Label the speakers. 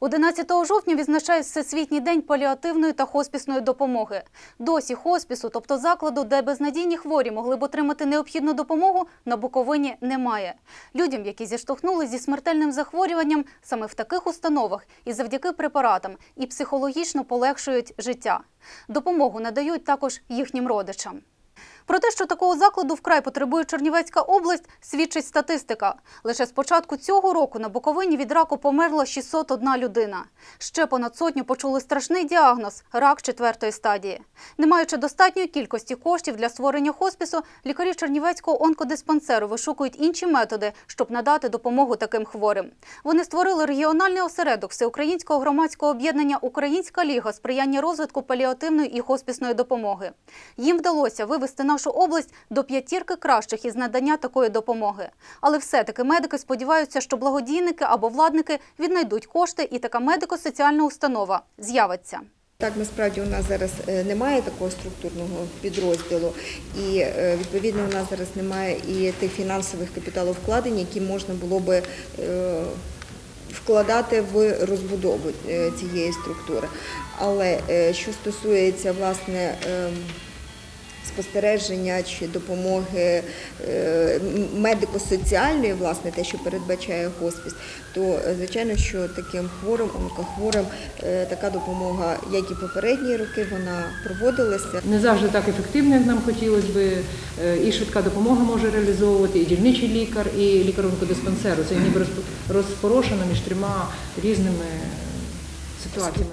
Speaker 1: 11 жовтня відзначає Всесвітній день паліативної та хоспісної допомоги. Досі хоспісу, тобто закладу, де безнадійні хворі могли б отримати необхідну допомогу, на Буковині немає. Людям, які зіштовхнули зі смертельним захворюванням, саме в таких установах і завдяки препаратам і психологічно полегшують життя. Допомогу надають також їхнім родичам. Про те, що такого закладу вкрай потребує Чернівецька область, свідчить статистика. Лише з початку цього року на Буковині від раку померла 601 людина. Ще понад сотню почули страшний діагноз – рак четвертої стадії. Не маючи достатньої кількості коштів для створення хоспісу, лікарі Чернівецького онкодиспансеру вишукують інші методи, щоб надати допомогу таким хворим. Вони створили регіональний осередок Всеукраїнського громадського об'єднання Українська ліга сприяння розвитку паліативної і хоспісної допомоги. Їм вдалося вивести нашу область до п'ятірки кращих із надання такої допомоги. Але все-таки медики сподіваються, що благодійники або владники віднайдуть кошти, і така медико-соціальна установа з'явиться.
Speaker 2: Так, насправді у нас зараз е, немає такого структурного підрозділу, і е, відповідно у нас зараз немає і тих фінансових капіталовкладень, які можна було би е, вкладати в розбудову цієї структури. Але що стосується власне ем, спостереження чи допомоги е, медико-соціальної, власне, те, що передбачає хоспіс, то е, звичайно, що таким хворим, онкохворим е, така допомога, як і попередні роки, вона проводилася.
Speaker 3: Не завжди так ефективно, як нам хотілося би. І швидка допомога може реалізовувати, і дільничий лікар, і лікар онкодиспансеру. Це ніби розп- розпорошено між трьома різними ситуаціями.